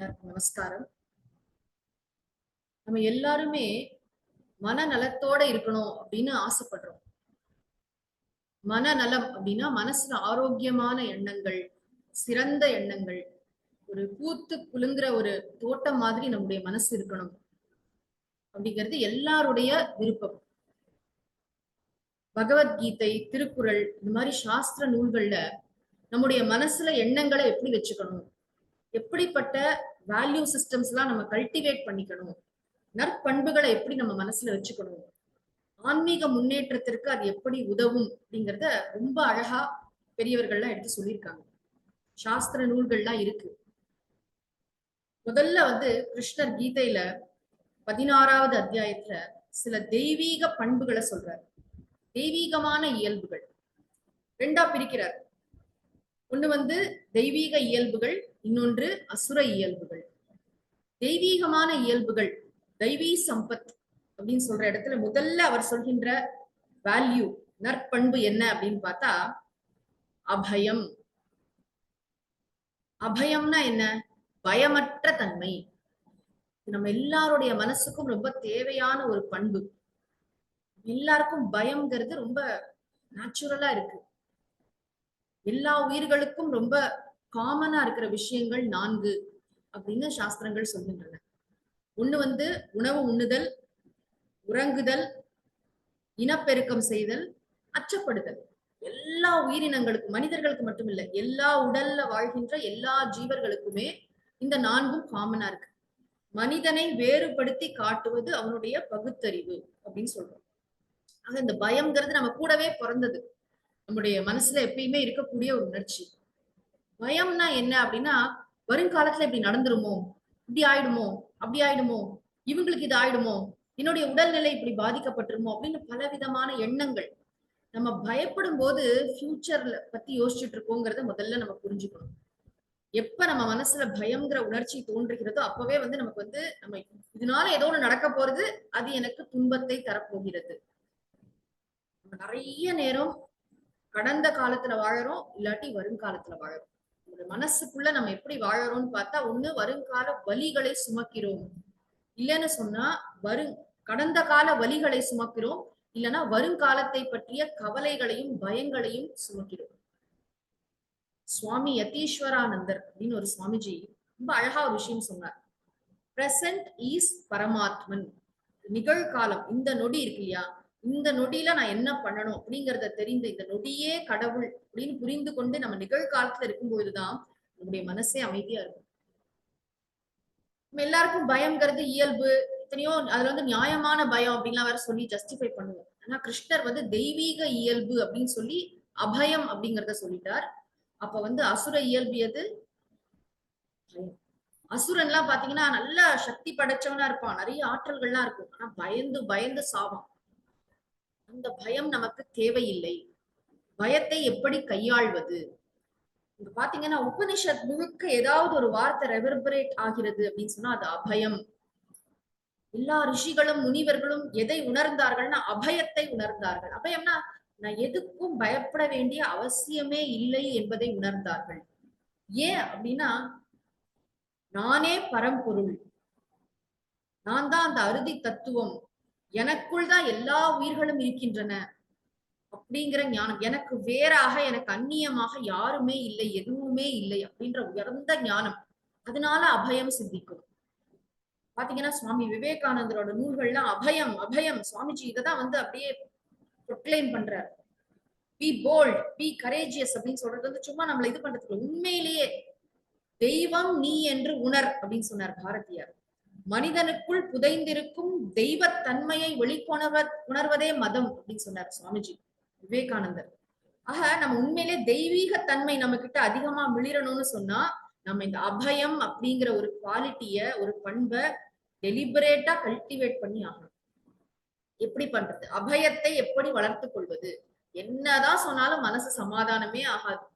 எல்லாருக்கும் நமஸ்காரம். நம்ம எல்லாருமே மனநலத்தோட இருக்கணும் அப்படின்னு ஆசைப்படுறோம். மனநலம் அப்படின்னா மனசுல ஆரோக்கியமான எண்ணங்கள் சிறந்த எண்ணங்கள் ஒரு பூத்து குலுங்குற ஒரு தோட்டம் மாதிரி நம்முடைய மனசு இருக்கணும். அப்படிங்கிறது எல்லாருடைய விருப்பம். பகவத்கீதை திருக்குறள் இந்த மாதிரி சாஸ்திர நூல்கள்ல நம்முடைய மனசுல எண்ணங்களை எப்படி வச்சுக்கணும்? எப்படிப்பட்ட வேல்யூ சிஸ்டம்ஸ் எல்லாம் நம்ம கல்டிவேட் பண்ணிக்கணும். நற்பண்புகளை எப்படி நம்ம மனசுல வச்சுக்கணும்? ஆன்மீக முன்னேற்றத்திற்கு அது எப்படி உதவும் அப்படிங்கறத ரொம்ப அழகா பெரியவர்கள்லாம் எடுத்து சொல்லியிருக்காங்க. சாஸ்திர நூல்கள்லாம் இருக்கு. முதல்ல வந்து கிருஷ்ணர் கீதையில பதினாறாவது அத்தியாயத்துல சில தெய்வீக பண்புகளை சொல்றார். தெய்வீகமான இயல்புகள். ரெண்டா பிரிக்கிறார். ஒண்ணு வந்து தெய்வீக இயல்புகள் இன்னொன்று அசுர இயல்புகள். தெய்வீகமான இயல்புகள் தெய்வீ சம்பத் அப்படின்னு சொல்ற இடத்துல முதல்ல அவர் சொல்கின்ற வேல்யூ நற்பண்பு என்ன அப்படின்னு பார்த்தா அபயம். அபயம்னா என்ன? பயமற்ற தன்மை. நம்ம எல்லாருடைய மனசுக்கும் ரொம்ப தேவையான ஒரு பண்பு. எல்லாருக்கும் பயம்ங்கிறது ரொம்ப நேச்சுரலா இருக்கு. எல்லா உயிர்களுக்கும் ரொம்ப காமனா இருக்கிற விஷயங்கள் நான்கு அப்படின்னு சாஸ்திரங்கள் சொல்கின்றன. ஒண்ணு வந்து உணவு உண்ணுதல் உறங்குதல் இனப்பெருக்கம் செய்தல் அச்சப்படுதல். எல்லா உயிரினங்களுக்கும் மனிதர்களுக்கு மட்டுமில்லை எல்லா உடல்ல வாழ்கின்ற எல்லா ஜீவர்களுக்குமே இந்த நான்கும் காமனா இருக்கு. மனிதனை வேறுபடுத்தி காட்டுவது அவனுடைய பகுத்தறிவு அப்படின்னு சொல்றோம். ஆக இந்த பயம்ங்கிறது நம்ம கூடவே பிறந்தது. நம்முடைய மனசுல எப்பயுமே இருக்கக்கூடிய ஒரு உணர்ச்சி. பயம்னா என்ன அப்படின்னா வருங்காலத்துல இப்படி நடந்துருமோ? இப்படி ஆயிடுமோ? அப்படி ஆயிடுமோ? இவங்களுக்கு இது ஆயிடுமோ? என்னுடைய உடல்நிலை இப்படி பாதிக்கப்பட்டுருமோ? அப்படின்னு பலவிதமான எண்ணங்கள். நம்ம பயப்படும் போது ஃபியூச்சர்ல பத்தி யோசிச்சுட்டு இருக்கோங்கிறத முதல்ல நம்ம புரிஞ்சுக்கணும். எப்ப நம்ம மனசுல பயம்ங்கிற உணர்ச்சி தோன்றுகிறதோ அப்பவே வந்து நமக்கு வந்து நம்ம இதனால ஏதோ ஒண்ணு நடக்க போறது அது எனக்கு துன்பத்தை தரப்போகிறது. நம்ம நிறைய நேரம் கடந்த காலத்துல வாழறோம் இல்லாட்டி வருங்காலத்துல வாழறோம். ஒரு மனசுக்குள்ள நம்ம எப்படி வாழறோம்னு பார்த்தா ஒண்ணு வருங்கால வலிகளை சுமக்கிறோம். இல்லைன்னு சொன்னா வரு கடந்த கால வலிகளை சுமக்கிறோம். இல்லைன்னா வருங்காலத்தை பற்றிய கவலைகளையும் பயங்களையும் சுமக்கிறோம். சுவாமி யதீஸ்வரானந்தர் அப்படின்னு ஒரு சுவாமிஜி ரொம்ப அழகா ஒரு விஷயம் சொன்னார். பிரசன்ட் ஈஸ் பரமாத்மன். நிகழ்காலம் இந்த நொடி இருக்கு இல்லையா? இந்த நொடியில நான் என்ன பண்ணணும் அப்படிங்கறத தெரிந்து இந்த நொடியே கடவுள் அப்படின்னு புரிந்து கொண்டு நம்ம நிகழ்காலத்துல இருக்கும்பொழுதுதான் நம்முடைய மனசே அமைதியா இருக்கும். நம்ம எல்லாருக்கும் பயம்ங்கிறது இயல்பு. எத்தனையோ அதுல வந்து நியாயமான பயம் அப்படின்லாம் வேற சொல்லி ஜஸ்டிஃபை பண்ணுவோம். ஆனா கிருஷ்ணர் வந்து தெய்வீக இயல்பு அப்படின்னு சொல்லி அபயம் அப்படிங்கறத சொல்லிட்டார். அப்ப வந்து அசுர இயல்பு எது? அசுரன் எல்லாம் பாத்தீங்கன்னா நல்லா சக்தி படைச்சவனா இருப்பான். நிறைய ஆற்றல்கள்லாம் இருக்கும். ஆனா பயந்து பயந்து சாவான். அந்த பயம் நமக்கு தேவையில்லை. பயத்தை எப்படி கையாள்வது? இங்க பாத்தீங்கன்னா உபனிஷத் முழுக்க ஏதாவது ஒரு வார்த்தை ரெவர்பரேட் ஆகிறது அப்படின்னு சொன்னா அது அபயம். எல்லா ரிஷிகளும் முனிவர்களும் எதை உணர்ந்தார்கள்னா அபயத்தை உணர்ந்தார்கள். அபயம்னா நான் எதுக்கும் பயப்பட வேண்டிய அவசியமே இல்லை என்பதை உணர்ந்தார்கள். ஏன் அப்படின்னா நானே பரம்பொருள். நான் தான் அந்த அறுதி தத்துவம். எனக்குள் தான் எல்லா உயிர்களும் இருக்கின்றன அப்படிங்கிற ஞானம். எனக்கு வேறாக எனக்கு அந்நியமாக யாருமே இல்லை எதுவுமே இல்லை அப்படின்ற உயர்ந்த ஞானம். அதனால அபயம் சித்திக்கும் பாத்தீங்கன்னா சுவாமி விவேகானந்தரோட நூல்கள்லாம் அபயம் அபயம். சுவாமிஜி இததான் வந்து அப்படியே ப்ரொக்ளைம் பண்றாரு. பி போல்ட் பி கரேஜியஸ் அப்படின்னு சொல்றது வந்து சும்மா நம்மள இது பண்றதுக்கு உண்மையிலேயே தெய்வம் நீ என்று உணர் அப்படின்னு சொன்னார் பாரதியார். மனிதனுக்குள் புதைந்திருக்கும் தெய்வத்தன்மையை வெளிக்கொணர்வ உணர்வதே மதம் அப்படின்னு சொன்னார் சுவாமிஜி விவேகானந்தர். ஆக நம்ம உண்மையிலே தெய்வீக தன்மை நம்ம கிட்ட அதிகமா மிளிரணும்னு சொன்னா நம்ம இந்த அபயம் அப்படிங்கிற ஒரு குவாலிட்டிய ஒரு பண்பை டெலிபரேட்டா கல்டிவேட் பண்ணி ஆகணும். எப்படி பண்றது? அபயத்தை எப்படி வளர்த்து கொள்வது? என்னதான் சொன்னாலும் மனசு சமாதானமே ஆகாது.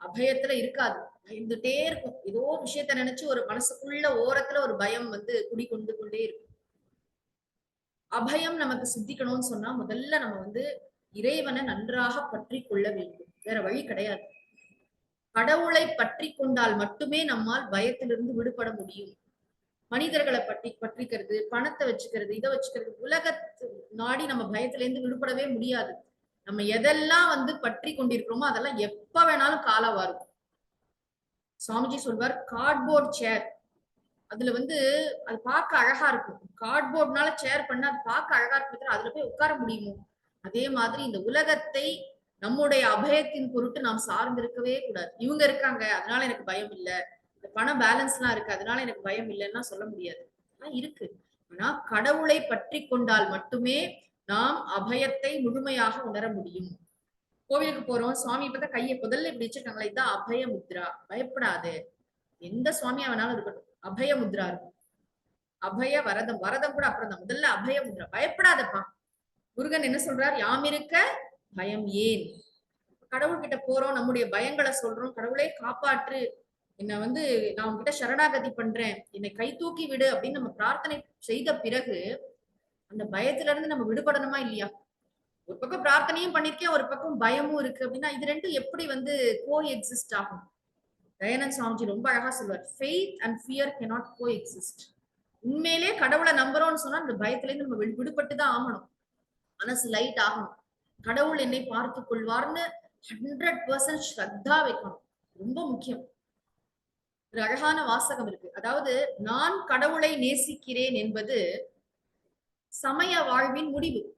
அபயத்துல இருக்காது. இருந்துட்டே இருக்கும். ஏதோ விஷயத்த நினைச்சு ஒரு மனசுக்குள்ள ஓரத்துல ஒரு பயம் வந்து குடிக்கொண்டு கொண்டே இருக்கும். அபயம் நமக்கு சித்திக்கணும்னு சொன்னா முதல்ல நம்ம வந்து இறைவனை நன்றாக பற்றி கொள்ள வேண்டும். வேற வழி கிடையாது. கடவுளை பற்றி கொண்டால் மட்டுமே நம்மால் பயத்திலிருந்து விடுபட முடியும். மனிதர்களை பற்றி பற்றிக்கிறது பணத்தை வச்சுக்கிறது இதை வச்சுக்கிறது உலகத்து நாடி நம்ம பயத்துல இருந்து விடுபடவே முடியாது. நம்ம எதெல்லாம் வந்து பற்றி கொண்டிருக்கிறோமோ அதெல்லாம் எப்ப வேணாலும் காலவா இருக்கும் சுவாமிஜி சொல்வார் கார்ட்போர்ட் சேர் அதுல வந்து அது பார்க்க அழகா இருக்கும். கார்ட்போர்ட்னால சேர் பண்ணா அது பார்க்க அழகா இருக்கும் அதுல போய் உட்கார முடியுமோ? அதே மாதிரி இந்த உலகத்தை நம்முடைய அபயத்தின் பொருட்டு நாம் சார்ந்திருக்கவே கூடாது. இவங்க இருக்காங்க அதனால எனக்கு பயம் இல்லை. இந்த பண பேலன்ஸ் எல்லாம் இருக்கு அதனால எனக்கு பயம் இல்லைன்னா சொல்ல முடியாது. இருக்கு. ஆனா கடவுளை பற்றி கொண்டால் மட்டுமே நாம் அபயத்தை முழுமையாக உணர முடியும். கோவிலுக்கு போறோம். சுவாமி பார்த்தா கையை முதல்ல இப்படி வச்சிருக்காங்களே இதான் அபய முத்ரா. பயப்படாது. எந்த சுவாமியா வேணாலும் இருக்கட்டும். அபய முத்ரா இருக்கும். அபய வரதம் வரதம் கூட அப்புறம் தான். முதல்ல அபய முத்ரா. பயப்படாதப்பா. முருகன் என்ன சொல்றார்? யாம் இருக்க பயம் ஏன்? கடவுள் கிட்ட போறோம் நம்முடைய பயங்களை சொல்றோம். கடவுளே காப்பாற்று. என்னை வந்து நான் உங்ககிட்ட சரணாகதி பண்றேன். என்னை கை தூக்கி விடு அப்படின்னு நம்ம பிரார்த்தனை செய்த பிறகு அந்த பயத்துல இருந்து நம்ம விடுபடணுமா இல்லையா? ஒரு பக்கம் பிரார்த்தனையும் பண்ணிருக்கேன் ஒரு பக்கம் பயமும் இருக்கு அப்படின்னா இது ரெண்டும் எப்படி வந்து கோ எக்ஸிஸ்ட் ஆகும்? தயானந்த் சுவாமிஜி ரொம்ப அழகா சொல்லுவார் faith and fear cannot coexist உண்மையிலே கடவுளை நம்புறோம்னு சொன்னா அந்த பயத்துல இருந்து நம்ம விடுபட்டு தான் ஆகணும். மனசு லைட் ஆகணும். கடவுள் என்னை பார்த்து கொள்வார்னு ஹண்ட்ரட் பர்சன்ட் ஸ்ரத்தா வைக்கணும். ரொம்ப முக்கியம். ஒரு அழகான வாசகம் இருக்கு. அதாவது நான் கடவுளை நேசிக்கிறேன் என்பது சமய வாழ்வின் முடிவு.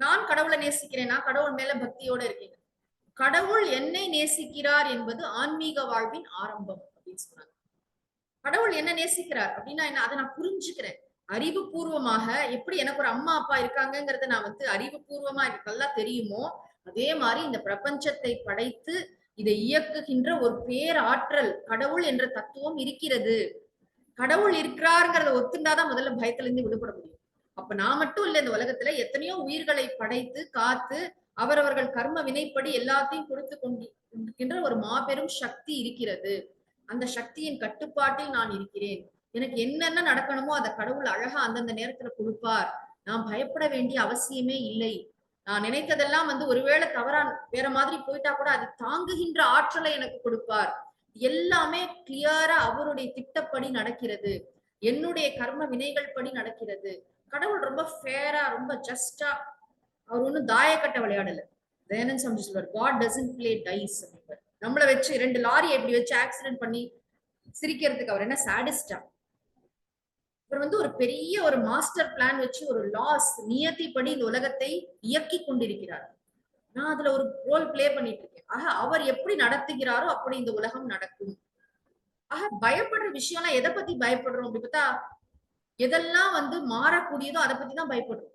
நான் கடவுளை நேசிக்கிறேன்? நான் கடவுள் மேல பக்தியோட இருக்கேன் கடவுள் என்னை நேசிக்கிறார் என்பது ஆன்மீக வாழ்வின் ஆரம்பம் அப்படின்னு சொன்னாங்க. கடவுள் என்ன நேசிக்கிறார் அப்படின்னா என்ன? அதை நான் புரிஞ்சுக்கிறேன். அறிவுபூர்வமாக எப்படி எனக்கு ஒரு அம்மா அப்பா இருக்காங்கிறத நான் வந்து அறிவுபூர்வமா எனக்கு நல்லா தெரியுமோ அதே மாதிரி இந்த பிரபஞ்சத்தை படைத்து இதை இயக்குகின்ற ஒரு பேராற்றல் கடவுள் என்ற தத்துவம் இருக்கிறது. கடவுள் இருக்கிறாருங்கிறத ஒத்துண்டாதான் முதல்ல பயத்துல இருந்து விடுபட முடியும். அப்ப நான் மட்டும் இல்ல இந்த உலகத்துல எத்தனையோ உயிர்களை படைத்து காத்து அவரவர்கள் கர்ம வினைப்படி எல்லாத்தையும் கொடுத்து கொண்டிருக்கின்ற ஒரு மாபெரும் சக்தி இருக்கிறது. அந்த சக்தியின் கட்டுப்பாட்டில் நான் இருக்கிறேன். எனக்கு என்னென்ன நடக்கணுமோ அதை கடவுள் அழகா அந்தந்த நேரத்துல கொடுப்பார். நான் பயப்பட வேண்டிய அவசியமே இல்லை. நான் நினைத்ததெல்லாம் வந்து ஒருவேளை தவறா வேற மாதிரி போயிட்டா கூட அது தாங்குகின்ற ஆற்றலை எனக்கு கொடுப்பார். எல்லாமே கிளியரா அவருடைய திட்டப்படி நடக்கிறது. என்னுடைய கர்ம வினைகள் படி நடக்கிறது. கடவுள் ரொம்ப ஃபேரா ரொம்ப ஜஸ்டா அவர் ஒண்ணும் தாயக்கட்ட விளையாடல. தயானந்த் சாமி சொல்வார் காட் டசன்ட் பிளே டைஸ் அப்படின்பார் நம்மள வச்சு ரெண்டு லாரி எப்படி வச்சு ஆக்சிடென்ட் பண்ணி சிரிக்கிறதுக்கு அவர் என்ன சாடிஸ்டா இவர் வந்து ஒரு பெரிய ஒரு மாஸ்டர் பிளான் வச்சு ஒரு லாஸ் நியத்திப்படி இந்த உலகத்தை இயக்கி கொண்டிருக்கிறார். நான் அதுல ஒரு ரோல் பிளே பண்ணிட்டு இருக்கேன். ஆக அவர் எப்படி நடத்துகிறாரோ அப்படி இந்த உலகம் நடக்கும். ஆக பயப்படுற விஷயம்லாம் எதை பத்தி பயப்படுறோம்? அப்படி பார்த்தா எதெல்லாம் வந்து மாறக்கூடியதோ அதை பத்தி தான் பயப்படுறோம்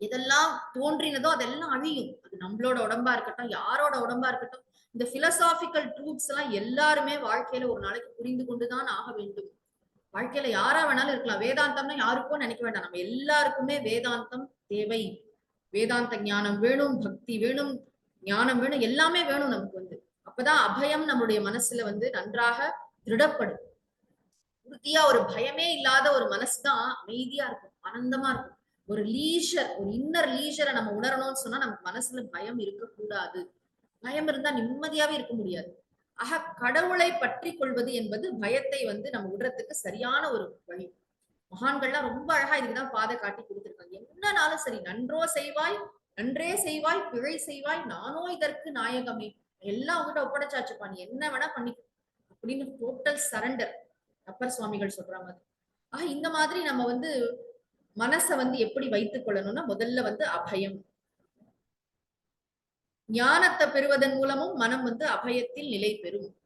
எதெல்லாம் தோன்றினதோ அதெல்லாம் அழியும். அது நம்மளோட உடம்பா இருக்கட்டும் யாரோட உடம்பா இருக்கட்டும் இந்த பிலசாபிக்கல் ட்ரூத்ஸ் எல்லாம் எல்லாருமே வாழ்க்கையில ஒரு நாளைக்கு புரிந்து கொண்டுதான் ஆக வேண்டும். வாழ்க்கையில யாரா வேணாலும் இருக்கலாம். வேதாந்தம்னா யாருக்கும் நினைக்க வேண்டாம். நம்ம எல்லாருக்குமே வேதாந்தம் தேவை. வேதாந்த ஞானம் வேணும் பக்தி வேணும் ஞானம் வேணும் எல்லாமே வேணும் நமக்கு வந்து. அப்பதான் அபயம் நம்மளுடைய மனசுல வந்து நன்றாக திருடப்படும். உறுதியா ஒரு பயமே இல்லாத ஒரு மனசுதான் அமைதியா இருக்கும் ஆனந்தமா இருக்கும். ஒரு லீஷர் ஒரு இன்னர் லீஷரை நம்ம உணரணும்னு சொன்னா நமக்கு மனசுல பயம் இருக்கக்கூடாது. பயம் இருந்தா நிம்மதியாவே இருக்க முடியாது. ஆக கடவுளை பற்றி கொள்வது என்பது பயத்தை வந்து நம்ம விடுறதுக்கு சரியான ஒரு வழி. மகான்கள்லாம் ரொம்ப அழகா இதுக்குதான் பாதை காட்டி கொடுத்திருக்காங்க. என்னனாலும் சரி நன்றோ செய்வாய் நன்றே செய்வாய் பிழை செய்வாய் நானோ இதற்கு நாயகமே. எல்லாம் உங்ககிட்ட ஒப்படைச்சாச்சுப்பா நீ என்ன வேணா பண்ணிக்க. அப்படின்னு டோட்டல் சரண்டர் அப்பர் சுவாமிகள் சொல்றாங்க ஆஹ் இந்த மாதிரி நம்ம வந்து மனசை வந்து எப்படி வைத்துக் கொள்ளணும்னா முதல்ல வந்து அபயம். ஞானத்தை பெறுவதன் மூலமும் மனம் வந்து அபயத்தில் நிலை பெறும்.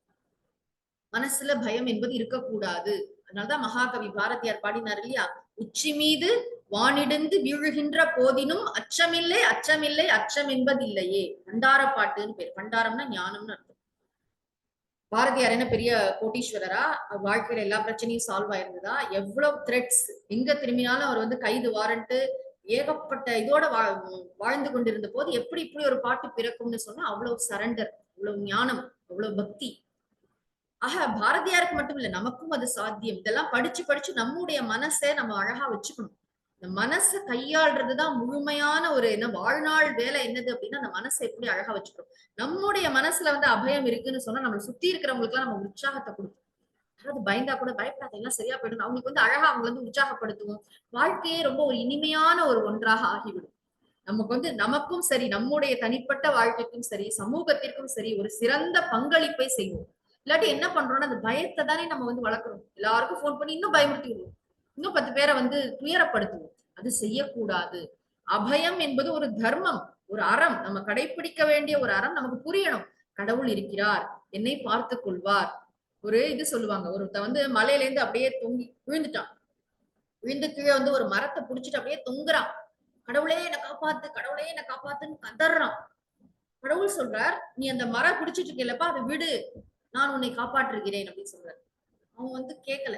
மனசுல பயம் என்பது இருக்கக்கூடாது. அதனாலதான் மகாகவி பாரதியார் பாடினார் இல்லையா? உச்சி மீது வானிடுந்து வீழுகின்ற போதினும் அச்சமில்லை அச்சமில்லை அச்சம் என்பதில்லையே. பண்டார பாட்டுன்னு பேர். பண்டாரம்னா ஞானம்னு அர்த்தம். பாரதியார் என்ன பெரிய கோட்டீஸ்வரரா? வாழ்க்கையில எல்லா பிரச்சனையும் சால்வ் ஆயிருந்ததா? எவ்வளவு த்ரெட்ஸ் எங்க திரும்பினாலும் அவர் வந்து கைது வாரண்ட்டு ஏகப்பட்ட இதோட வா- வாழ்ந்து கொண்டிருந்த போது எப்படி இப்படி ஒரு பாட்டு பிறக்கும்னு சொன்னா அவ்வளவு சரண்டர் அவ்வளவு ஞானம் அவ்வளவு பக்தி. ஆக பாரதியாருக்கு மட்டும் இல்ல நமக்கும் அது சாத்தியம். இதெல்லாம் படிச்சு படிச்சு நம்முடைய மனசை நம்ம அழகா வச்சுக்கணும். இந்த மனசை கையாள்றதுதான் முழுமையான ஒரு என்ன வாழ்நாள் வேலை என்னது அப்படின்னா அந்த மனசை எப்படி அழகா வச்சுக்கிறோம் நம்முடைய மனசுல வந்து அபயம் இருக்குன்னு சொன்னா நம்மளை சுத்தி இருக்கிறவங்களுக்கு எல்லாம் நம்ம உற்சாகத்தை கொடுப்போம் அதாவது பயந்தா கூட பயப்படாத எல்லாம் சரியா போயிடும். அவங்களுக்கு வந்து அழகா அவங்க வந்து உற்சாகப்படுத்துவோம். வாழ்க்கையே ரொம்ப ஒரு இனிமையான ஒரு ஒன்றாக ஆகிவிடும். நமக்கு வந்து நமக்கும் சரி நம்முடைய தனிப்பட்ட வாழ்க்கைக்கும் சரி சமூகத்திற்கும் சரி ஒரு சிறந்த பங்களிப்பை செய்வோம். இல்லாட்டி என்ன பண்றோம்னா அந்த பயத்தை தானே நம்ம வந்து வளர்க்குறோம். எல்லாருக்கும் ஃபோன் பண்ணி இன்னும் பயமுறுத்தி விடுவோம் இன்னும் பத்து பேரை வந்து துயரப்படுத்துவோம். அது செய்யக்கூடாது. அபயம் என்பது ஒரு தர்மம் ஒரு அறம். நம்ம கடைபிடிக்க வேண்டிய ஒரு அறம் நமக்கு புரியணும். கடவுள் இருக்கிறார் என்னை பார்த்து கொள்வார். ஒரு இது சொல்லுவாங்க ஒருத்த வந்து மலையில இருந்து அப்படியே தொங்கி விழுந்துட்டான். விழுந்து கீழே வந்து ஒரு மரத்தை புடிச்சிட்டு அப்படியே தொங்குறான். கடவுளே என்ன காப்பாத்து கடவுளே என்ன காப்பாத்துன்னு கதறான். கடவுள் சொல்றார் நீ அந்த மரம் பிடிச்சிட்டு இருக்கலப்பா அதை விடு. நான் உன்னை காப்பாற்றுகிறேன் அப்படின்னு சொல்றாரு. அவன் வந்து கேட்கல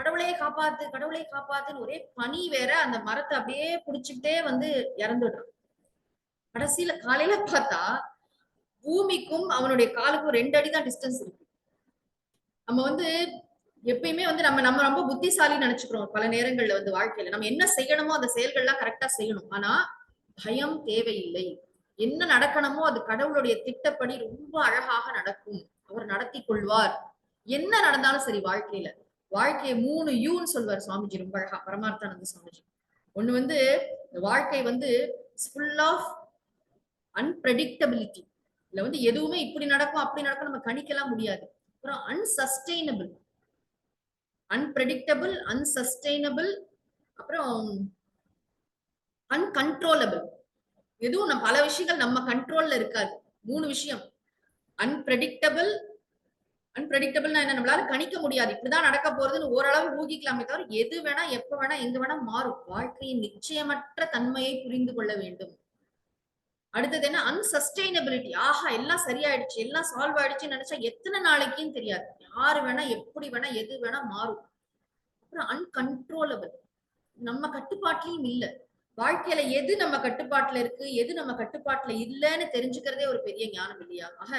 கடவுளே காப்பாத்து கடவுளே காப்பாத்துன்னு ஒரே பனி வேற அந்த மரத்தை அப்படியே புடிச்சுக்கிட்டே வந்து இறந்துடுறான். கடைசியில காலையில பார்த்தா பூமிக்கும் அவனுடைய காலுக்கும் ரெண்டு அடி தான் டிஸ்டன்ஸ் இருக்கு. நம்ம வந்து எப்பயுமே வந்து நம்ம நம்ம ரொம்ப புத்திசாலி நினைச்சுக்கிறோம் பல நேரங்கள்ல வந்து வாழ்க்கையில. நம்ம என்ன செய்யணுமோ அந்த செயல்கள்லாம் கரெக்டா செய்யணும். ஆனா பயம் தேவையில்லை. என்ன நடக்கணுமோ அது கடவுளுடைய திட்டப்படி ரொம்ப அழகாக நடக்கும். அவர் நடத்தி கொள்வார். என்ன நடந்தாலும் சரி வாழ்க்கையில. வாழ்க்கையை மூணு யூன்னு சொல்வார் சுவாமிஜி. ரொம்ப அழகா பரமார்த்தானந்த சுவாமிஜி. ஒண்ணு வந்து இந்த வாழ்க்கை வந்து ஃபுல் ஆஃப் அன்பிரடிக்டபிலிட்டி இல்ல வந்து எதுவுமே இப்படி நடக்கும் அப்படி நடக்கும் நம்ம கணிக்கலாம் முடியாது. அப்புறம் அன்சஸ்டைனபிள் அன்பிரடிக்டபிள் அன்சஸ்டைனபிள் அப்புறம் அன்கன்ட்ரோலபிள் எதுவும் நம்ம பல விஷயங்கள் நம்ம கண்ட்ரோல்ல இருக்காது. மூணு விஷயம். அன்பிரடிக்டபிள் அன்பிரடிக்டபிள்னா என்ன? நம்மளால கணிக்க முடியாது. இப்படிதான் நடக்க போறதுன்னு ஓரளவு ஊகிக்கலாமே தவிர எது வேணா எப்ப வேணா எங்க வேணா மாறும். வாழ்க்கையின் நிச்சயமற்ற தன்மையை புரிந்து கொள்ள வேண்டும். அடுத்தது என்ன? அன்சஸ்டைனபிலிட்டி ஆஹா எல்லாம் சரியாயிடுச்சு எல்லாம் சால்வ் ஆயிடுச்சுன்னு நினைச்சா எத்தனை நாளைக்குன்னு தெரியாது. யாரு வேணா எப்படி வேணா எது வேணா மாறும். அப்புறம் அன்கன்ட்ரோலபிள் நம்ம கட்டுப்பாட்டிலையும் இல்ல. வாழ்க்கையில எது நம்ம கட்டுப்பாட்டுல இருக்கு எது நம்ம கட்டுப்பாட்டுல இல்லைன்னு தெரிஞ்சுக்கிறதே ஒரு பெரிய ஞானம் இல்லையா? ஆக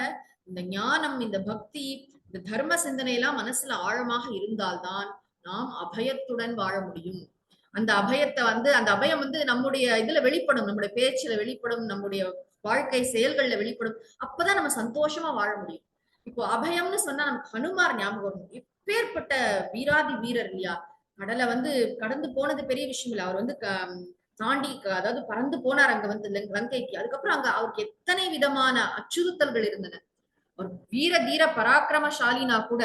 இந்த ஞானம் இந்த பக்தி இந்த தர்ம சிந்தனை எல்லாம் மனசுல ஆழமாக இருந்தால்தான் நாம் அபயத்துடன் வாழ முடியும். அந்த அபயத்தை வந்து அந்த அபயம் வந்து நம்முடைய இதுல வெளிப்படும் நம்முடைய பேச்சுல வெளிப்படும் நம்முடைய வாழ்க்கை செயல்கள்ல வெளிப்படும். அப்பதான் நம்ம சந்தோஷமா வாழ முடியும். இப்போ அபயம்னு சொன்னா நமக்கு ஹனுமார் ஞாபகம் வரும். இப்பேற்பட்ட வீராதி வீரர் இல்லையா? கடலை வந்து கடந்து போனது பெரிய விஷயம் இல்ல. அவர் வந்து தாண்டி அதாவது பறந்து போனார் அங்க வந்து லங்கைக்கு அதுக்கப்புறம் அங்க அவருக்கு எத்தனை விதமான அச்சுறுத்தல்கள் இருந்தன. ஒரு வீர தீர பராக்கிரமசாலினா கூட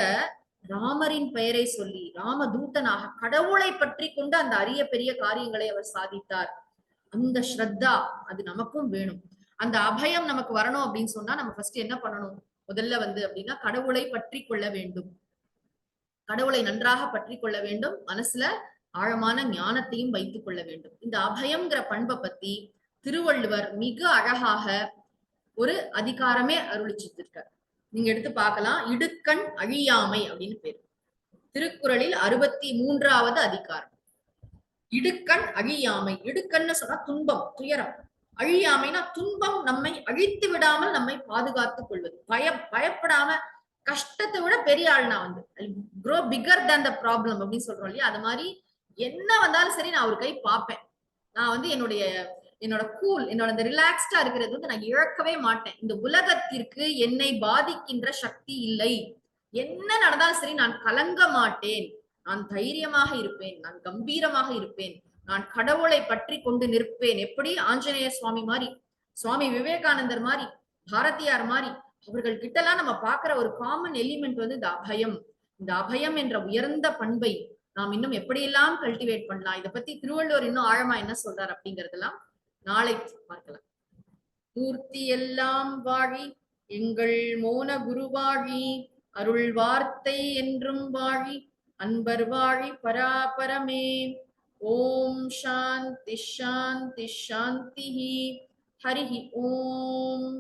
ராமரின் பெயரை சொல்லி ராமதூதனாக கடவுளை பற்றி கொண்டு அந்த அரிய பெரிய காரியங்களை அவர் சாதித்தார். அந்த ஸ்ரத்தா அது நமக்கும் வேணும். அந்த அபயம் நமக்கு வரணும் அப்படின்னு சொன்னா நம்ம ஃபர்ஸ்ட் என்ன பண்ணணும்? முதல்ல வந்து அப்படின்னா கடவுளை பற்றி கொள்ள வேண்டும். கடவுளை நன்றாக பற்றி கொள்ள வேண்டும். மனசுல ஆழமான ஞானத்தையும் வைத்துக் கொள்ள வேண்டும். இந்த அபயம்ங்கிற பண்பை பத்தி திருவள்ளுவர் மிக அழகாக ஒரு அதிகாரமே அருளிச்சிருக்கார் நீங்க எடுத்து பார்க்கலாம். இடுக்கண் அழியாமை அப்படின்னு பேரு. திருக்குறளில் அறுபத்தி மூன்றாவது அதிகாரம். இடுக்கண் அழியாமை. இடுக்கண்னு சொன்னா துன்பம் துயரம். அழியாமைனா துன்பம் நம்மை அழித்து விடாமல் நம்மை பாதுகாத்துக் கொள்வது. பய பயப்படாம கஷ்டத்தை விட பெரிய ஆள் நான் வந்து grow bigger than the problem அப்படின்னு சொல்றோம் இல்லையா? அது மாதிரி என்ன வந்தாலும் சரி நான் ஒரு கை பார்ப்பேன். நான் வந்து என்னுடைய என்னோட கூல் என்னோட இந்த ரிலாக்ஸ்டா இருக்கிறது வந்து நான் இழக்கவே மாட்டேன். இந்த உலகத்திற்கு என்னை பாதிக்கின்ற சக்தி இல்லை. என்ன நடந்தாலும் சரி நான் கலங்க மாட்டேன். நான் தைரியமாக இருப்பேன். நான் கம்பீரமாக இருப்பேன். நான் கடவுளை பற்றி கொண்டு நிற்பேன். எப்படி? ஆஞ்சநேய சுவாமி மாதிரி சுவாமி விவேகானந்தர் மாதிரி பாரதியார் மாதிரி அவர்கள் கிட்டலாம் நம்ம பாக்குற ஒரு காமன் எலிமெண்ட் வந்து இந்த அபயம். இந்த அபயம் என்ற உயர்ந்த பண்பை நாம் இன்னும் எப்படியெல்லாம் கல்டிவேட் பண்ணலாம்? இதை பத்தி திருவள்ளுவர் இன்னும் ஆழமா என்ன சொல்றார் அப்படிங்கறதெல்லாம் நாளை பார்க்கலாம். மூர்த்தி எல்லாம் வாழி எங்கள் மோன குருவாழி அருள் வார்த்தை என்றும் வாழி அன்பர் வாழி பராபரமே. ஓம் சாந்தி ஷாந்தி ஷாந்தி ஹரிஹி ஓம்.